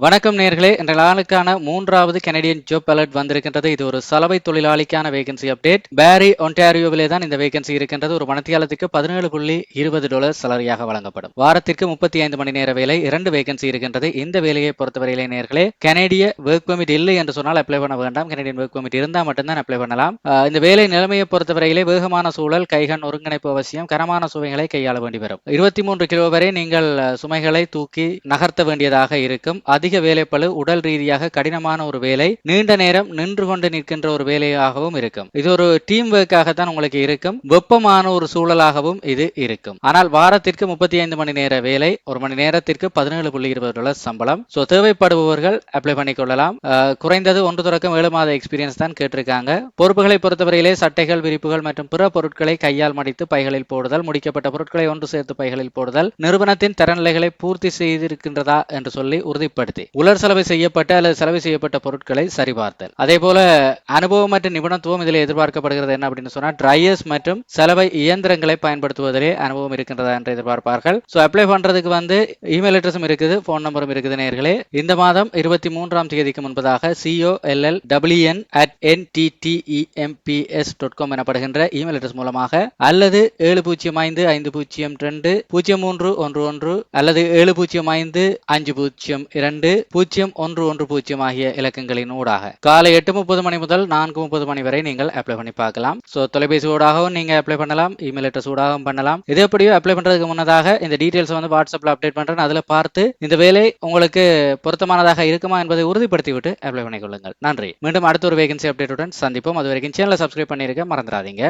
வணக்கம் நேர்களே. இன்றைய நாளுக்கான மூன்றாவது கனடியன் ஜாப் அலர்ட் வந்திருக்கின்றது. இது ஒரு சலவை தொழிலாளிக்கான வேகன்சி அப்டேட் பேரி ஒன்டாரியோவிலே தான் இந்த வேகன்சி இருக்கின்றது. ஒரு மனத்தியாலத்துக்கு பதினேழு புள்ளி இருபது டாலர் சலரியாக வழங்கப்படும். வாரத்திற்கு முப்பத்தி ஐந்து மணி நேர வேலை இரண்டு வேகன்சி இருக்கின்றது. இந்த வேலையை பொறுத்தவரையிலே நேர்களே கனடிய ஒர்க் பெர்மிட் இல்லை என்று சொன்னால் அப்ளை பண்ண வேண்டாம். கனடியன் ஒர்க் பெர்மிட் இருந்தால் மட்டும்தான் அப்ளை பண்ணலாம். இந்த வேலை நிலைமையை பொறுத்தவரையிலே வேகமான சூழல் கைகண் ஒருங்கிணைப்பு அவசியம் கரமான சுவைகளை கையாள வேண்டி வரும். இருபத்தி மூன்று கிலோ வரை நீங்கள் சுமைகளை தூக்கி நகர்த்த வேண்டியதாக இருக்கும். அதிக வேலைப்பளு உடல் ரீதியாக கடினமான ஒரு வேலை நீண்ட நேரம் நின்று கொண்டு நிற்கின்ற ஒரு வேலையாகவும் இருக்கும். இது ஒரு டீம் ஒர்க்காக தான் உங்களுக்கு இருக்கும். வெப்பமான ஒரு சூழலாகவும் இது இருக்கும். ஆனால் வாரத்திற்கு முப்பத்தி ஐந்து மணி நேர வேலை ஒரு மணி நேரத்திற்கு பதினேழு புள்ளி இருபது டாலர் சம்பளம். So தேவைப்படுபவர்கள் apply பண்ணிக்கொள்ளலாம். அஹ், குறைந்தது ஒன்று தொடக்கம் ஏழு மாத எக்ஸ்பீரியன்ஸ் தான் கேட்டிருக்காங்க. பொறுப்புகளை பொறுத்தவரையிலே சட்டைகள் விரிப்புகள் மற்றும் பிற பொருட்களை கையால் மடித்து பைகளில் போடுதல் முடிக்கப்பட்ட பொருட்களை ஒன்று சேர்த்து பைகளில் போடுதல் நிறுவனத்தின் தரநிலைகளை பூர்த்தி செய்திருக்கின்றதா என்று சொல்லி உறுதிப்படுத்த பயன்படுத்தி உலர் செலவு செய்யப்பட்ட அல்லது செலவு செய்யப்பட்ட பொருட்களை சரிபார்த்தல். அதே போல அனுபவம் மற்றும் நிபுணத்துவம் இதில் எதிர்பார்க்கப்படுகிறது என்ன அப்படின்னு சொன்னா ட்ரையர்ஸ் மற்றும் செலவை இயந்திரங்களை பயன்படுத்துவதிலே அனுபவம் இருக்கின்றதா என்று எதிர்பார்ப்பார்கள். ஸோ அப்ளை பண்றதுக்கு வந்து இமெயில் அட்ரஸும் இருக்குது ஃபோன் நம்பரும் இருக்குது நேர்களே. இந்த மாதம் இருபத்தி மூன்றாம் தேதிக்கு முன்பதாக சிஓஎல்எல் டபிள்யூஎன் அட் என்டிடிஇஎம்பிஎஸ் டாட் காம் எனப்படுகின்ற இமெயில் அட்ரஸ் மூலமாக அல்லது ஏழு பூஜ்ஜியம் ஐந்து ஐந்து பூஜ்ஜியம் ரெண்டு பூஜ்ஜியம் மூன்று ஒன்று ஒன்று அல்லது ஏழு பூஜ்ஜியம் ஐந்து அஞ்சு பூஜ்ஜியம் இரண்டு பூஜ்ஜியம் ஒன்று ஒன்று பூஜ்ஜியம் ஆகிய இலக்கங்களின் ஊடாக. காலை எட்டு முப்பது மணி முதல் நான்கு முப்பது மணி வரை நீங்கள் அப்ளை பண்ணி பார்க்கலாம். ஸோ தொலைபேசி ஊடாகவும் நீங்கள் அப்ளை பண்ணலாம் இமெயில் அட்ரஸ் ஊடாகவும் பண்ணலாம். இது எப்படியோ அப்ளை பண்ணுறதுக்கு முன்னதாக இந்த டீட்டெயில்ஸ் வந்து வாட்ஸ்அப்பில் அப்டேட் பண்ணுறேன் அதில் பார்த்து இந்த வேலை உங்களுக்கு பொருத்தமானதாக இருக்குமா என்பதை உறுதிப்படுத்தி விட்டு அப்ளை பண்ணிக்கொள்ளுங்கள் நன்றி. மீண்டும் அடுத்த ஒரு வேகன்சி அப்டேட்டுடன் சந்திப்போம். அது வரைக்கும் சேனலை சப்ஸ்கிரைப் பண்ணியிருக்க மறந்துடாதீங்க.